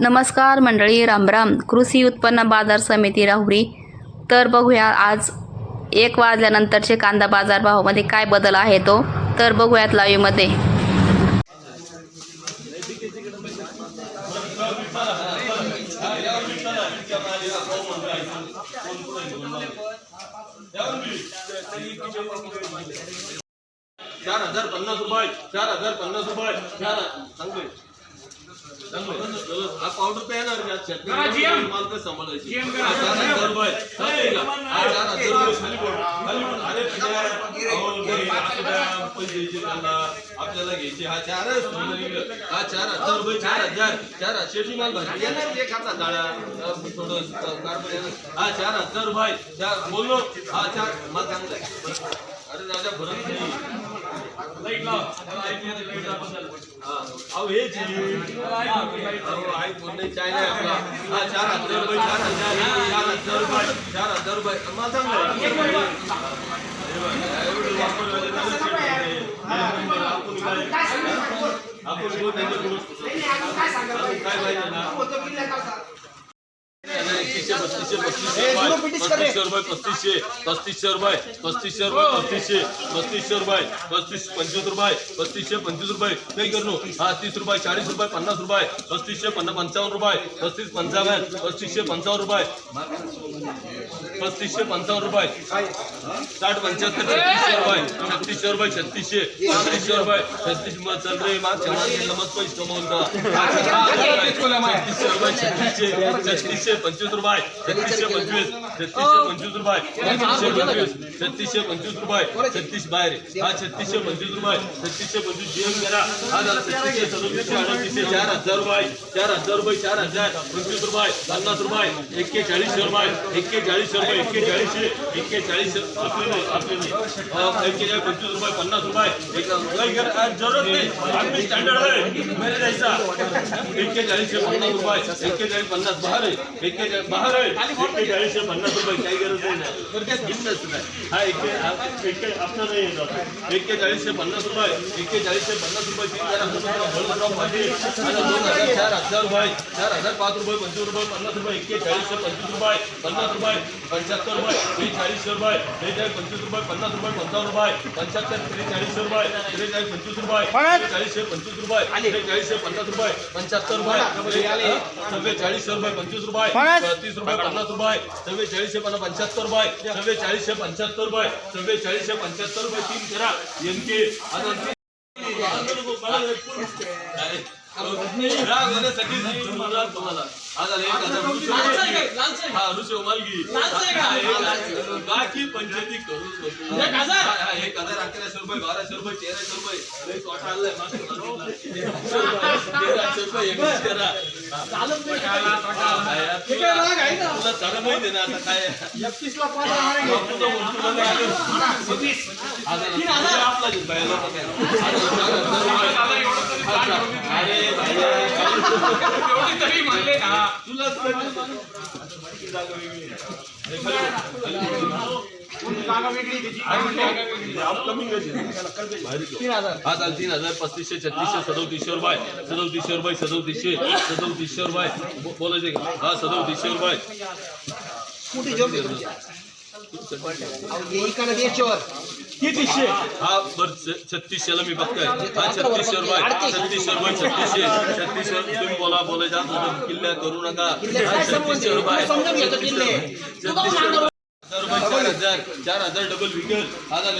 नमस्कार मंडळी रामराम कृषी उत्पन्न बाजार समिती राहुरी. तर बघूया आज एक वाजल्यानंतरचे कांदा बाजार भावामध्ये काय बदल आहे तो? तर बघूयात लाईव्हमध्ये चार हजार पन्नास रुपये चार हजार पन्नास रुपये चार सांगतोय. हा पावडर पे येणार शेतकरी सांभाळायची हा चार आपल्याला घ्यायचे हा हा चार हजार रुपये चार हजार चार शेती माल भाजी येणार जाळ्या थोडं कार्बन येणार हा चार हजार रुपये चार बोललो हा चार माल चांगला अरे राजा भरत नाही लाइट लाव लाइट लाव. अहो हे जी. अहो, चाय नाही आपला. हा, चार हजार रुपये, चार हजार, चार हजार रुपये, चार हजार रुपये. मला आपण काय- काय पाहिजे ना रुपये पस्तीसशे रुपये पस्तीसशे पस्तीसशे रुपये पस्तीसशे रुपये पस्तीसशे पस्तीसशे रुपये पस्तीस पंचवीस रुपये पस्तीसशे पंचवीस रुपये काही करू हा तीस रुपये चाळीस रुपये पन्नास रुपये पस्तीसशे पन्ना पंचावन्न रुपये पस्तीस पंचावन्न पस्तीसशे पंचावन्न रुपये पस्तीसशे पंचावन्न रुपये साठ पंच्याहत्तर छत्तीसशे रुपये छत्तीसशे रुपये छत्तीसशे छत्तीसशे रुपये छत्तीस चल रे मागे नमत पैसे कमवून छत्तीसशे रुपये छत्तीसशे छत्तीसशे पंचवीस रुपये छत्तीसशे पंचवीस छत्तीसशे पंचवीस रुपये छत्तीसशे पंचवीस छत्तीसशे पंचवीस रुपये छत्तीस बाहेर हा छत्तीसशे पंचवीस रुपये छत्तीसशे पंचवीस जीवन करा हा झाला चार हज़ार रुपये चार हज़ार रुपये चार हज़ार पंचवीस रुपये पन्नास रुपये एक्केचाळीसशे रुपये एक्केचाळीसशे रुपये एक्केचाळीसशे एक्केचाळीसशे आपले आपले एक्केचाळीस पंचवीस रुपये पन्नास रुपये ज़रूरत नाही स्टँडर्ड आहे मेरे जैसा पन्नास रुपये एक्केचाळीस पन्नास बाहेर आहे बाहेर एक्केचाळीसशे पन्नास रुपये काही गरज नाही. ना. हा एक्के आपला नाही येणार एक्केचाळीसशे पन्नास रुपये एक्केचाळीसशे पन्नास रुपये तीन हजार भरभराव पाटील दोन हजार चार हजार रुपये चार हजार पाच रुपये पंचवीस रुपये पन्नास रुपये एक्केचाळीसशे पंचवीस रुपये पन्नास रुपये पंच्याहत्तर रुपये त्रेचाळीसशे रुपये त्रेचाळीस पंचवीस रुपये पन्नास रुपये पंचावन्न रुपये पंच्याहत्तर त्रेचाळीसशे रुपये त्रेचाळीस पंचवीस रुपये त्रेचाळीसशे पंचवीस रुपये त्रेचाळीसशे पन्नास रुपये पंच्याहत्तर रुपये चव्वेचाळीसशे रुपये पंचवीस रुपये तीस रुपये पन्नास रुपये चव्वेचाळीसशे पन्नास पंच्याहत्तर रुपये चव्वेचाळीसशे पंच्याहत्तर रुपये चव्वेचाळीसशे पंच्याहत्तर रुपये तीन करा. एनके आता राग होण्यासाठी तुम्हाला एक हजार रुपये हा रुपये मालगी बाकी पंचायती करून एक हजार एक हजार अकराशे रुपये बाराशे रुपये तेराशे रुपये. लई तोटा आलाय मागच्या वर्षीला. तेराशे रुपये एकवीस करा. तुला खरं माहिती ना आता काय आपला बाहेर लोकं काय. तुलाच हा चाल तीन हजार पस्तीसशे छत्तीसशे सदोतीसशे रुपये सदोतीसशे रुपये सदोतीसशे सदोतीसशे रुपये. बोलायचे का हा सदोतीसशे रुपये. हा बर छत्तीसशेला मी बघतोय. हा छत्तीसशे रुपये छत्तीसशे रुपये छत्तीसशे. छत्तीसशे तुम्ही बोला बोलायचा असं किल्ल्या करू नका. हा, छत्तीसशे रुपये छत्तीसशे चार हजार डबल हजार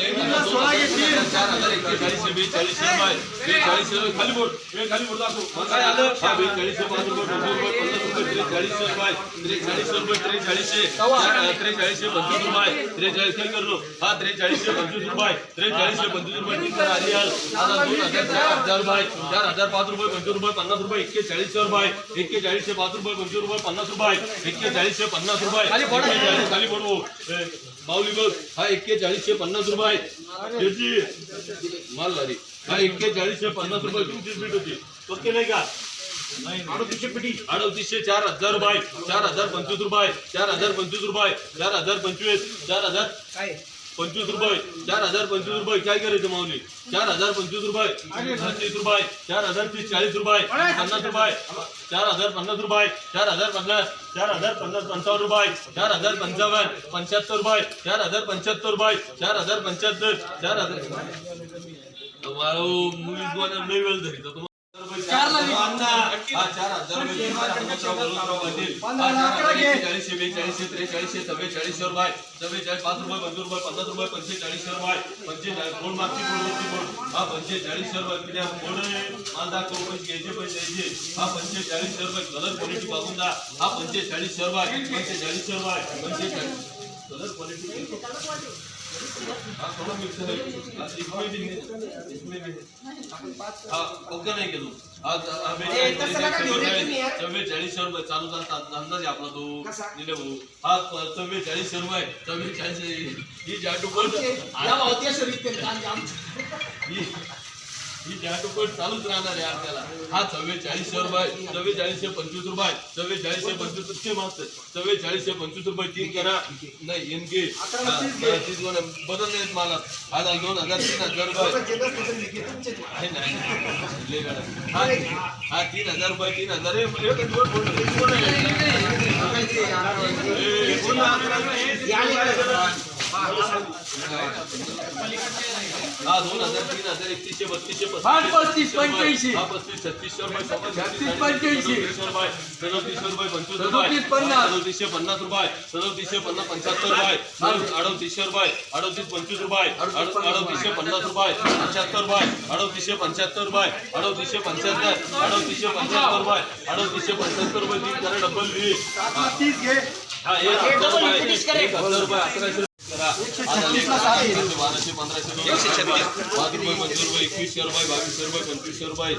खाली बोट. हे खाली बोट दाखव. मग काय आलं? हा बेचाळीसशे पाच रुपये पंचवीस रुपये पन्नास रुपये त्रेचाळीसशे रुपये त्रेचाळीसशे रुपये त्रेचाळीसशे चार- त्रेचाळीसशे पंचवीस रुपये त्रेचाळीस करलो हा त्रेचाळीसशे पंचवीस रुपये त्रेचाळीसशे पंचवीस रुपये तीन हजार आली आता दोन हजार चार हजार रुपये चार हजार पाच रुपये पंचवीस रुपये पन्नास रुपये एक्केचाळीसशे रुपये एक्केचाळीसशे पाच रुपये पंचवीस रुपये पन्नास रुपये एक्केचाळीसशे पन्नास रुपये खाली पडवो ए, माऊली बघ हा एक्केचाळीसशे पन्नास रुपये. माल भारी हा एक्केचाळीसशे पन्नास रुपये. तुमचीच बीट होती. पक्के नाही का? अडतीसशे चार हजार रुपये. चार हजार पंचवीस रुपये. चार हजार पंचवीस रुपये. चार हजार पंचवीस. चार हजार पंचवीस रुपये. चार हजार पंचवीस रुपये. काय करायचं माऊली? चार हजार पंचवीस रुपये. तीस रुपये. चार हजार तीस चाळीस रुपये. पन्नास रुपये. चार हजार पन्नास रुपये. चार हजार पन्नास. चार हजार पन्नास पंचावन्न रुपये. चार हजार पंचावन्न. पंच्याहत्तर रुपये. चार हजार पंच्याहत्तर रुपये. चार हजार पंच्याहत्तर. चार हजार वाव, मुलीच वेळ धरी चार हजार रुपये, चार हजार रुपये, चव्वेचाळीस पाच रुपये पंचवीस रुपये पन्नास रुपये पंचेचाळीसशे रुपये. पंचेचाळीस गोड मागची गोड हा पंचेचाळीसशे रुपये दाखव पैसे घ्यायचे पैसे द्यायचे हा पंचेचाळीसशे रुपये. कलर क्वालिटी बघून द्या हा रुपये. पंचेचाळीसशे रुपये. पंचेचाळीस कलर क्वालिटी ओके नाही? केलो आज चव्वेचाळीसशे रुपये चालू चालता धंदा आहे आपला तो. दिले भाऊ. हा चव्वेचाळीसशे रुपये. चव्वेचाळीस ही जाटुकट ही ही जाटुकट चालूच राहणार यार त्याला हा चव्वेचाळीसशे रुपये चव्वेचाळीसशे पंचवीस रुपये चव्वेचाळीसशे पंचवीस ते मागतं चव्वेचाळीसशे पंचवीस रुपये तीन करा. नाही एनके बदल नाहीत मला. हा झाला दोन हजार तीन हजार रुपये. आहे. हा तीन हजार रुपये तीन हजार. दोन हजार तीन हजार एकतीसशे बत्तीसशे पस्तीस, पंच्याऐंशी. पस्तीस छत्तीसशे रुपये पंच्याऐंशी. रुपये पंचवीस रुपये. पन्नास. सदोतीसशे पन्नास रुपये. सदोतीसशे पन्नास पंच्याहत्तर रुपये. अडोतीसशे रुपये. अडोतीस पंचवीस रुपये. अड- अडोतीसशे पन्नास रुपये. पंच्याहत्तर रुपये. अडोतीसशे पंच्याहत्तर रुपये. अडोतीसशे पंच्याहत्तर. अडोतीसशे पंच्याहत्तर रुपये. अडोतीसशे पंच्याहत्तर रुपये. तीन करा डबल वी हा एक हजार रुपये. एक हजार रुपये अकराशे करा आता एक बाराशे पंधराशे रुपये पाच रुपये पंचवीस रुपये एकवीसशे रुपये बावीसशे रुपये पंचवीसशे रुपये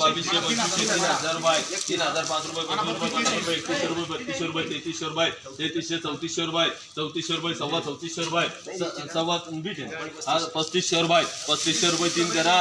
बावीसशे पंचवीसशे तीन हजार बाय तीन हजार पाच रुपये पंचवीस रुपये पन्नास रुपये एकतीसशे रुपये बत्तीसशे रुपये तेहतीसशे रुपये तेहतीसशे चौतीसशे रुपये चौतीसशे रुपये सव्वा चौतीसशे रुपये सव्वा बीट आहे. हा पस्तीसशे रुपये पस्तीसशे रुपये तीन करा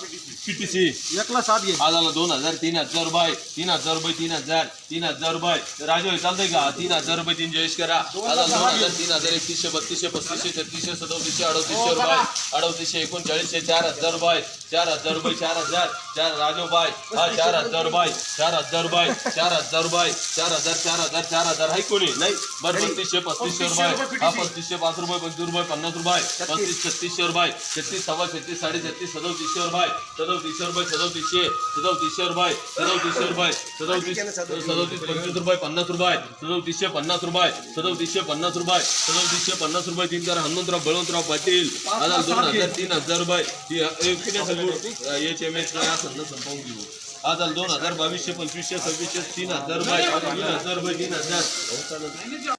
पीटीसी एकला सात घे. हा झाला दोन हजार तीन हजार रुपये तीन हजार रुपये तीन हजार तीन हजार रुपये. राजू हे चालतंय का? तीन हजार रुपये तीन जयेश करा. हा दोन हजार तीन हजार एकतीसशे बत्तीसशे पस्तीसशे छत्तीसशे सदोतीसशे अडोतीसशे रुपये अडोतीसशे एकोणचाळीसशे चार हजार रुपये. चार हजार रुपये चार हजार चार राजू बाय हा चार हजार रुपये चार हजार रुपये चार हजार रुपये चार हजार चार हजार चार हजार आहे कोणी? नाही. बरं बत्तीसशे पस्तीसशे रुपये. हा पस्तीसशे पाच रुपये पंचवीस रुपये पन्नास रुपये पस्तीस छत्तीसशे रुपये छत्तीस सव्वा छत्तीस साडे छत्तीस सदोतीसशे रुपये सदोतीसशे रुपये सदोतीसशे सदोतीसशे रुपये सदोतीसशे रुपये सदोतीस सदोतीस पंचवीस रुपये पन्नास रुपये सदोतीसशे पन्नास रुपये सदोतीसशे पन्नास रुपये सदोतीसशे पन्नास रुपये तीन करा हनुमंतराव बळवंतराव पाटील दोन हजार तीन. हजार रुपये एच एम एच काय असेल ना संपवून घेऊ. आज दोन हजार बावीसशे पंचवीसशे सव्वीसशे तीन हजार बाय तीन हजार बाय तीन हजार.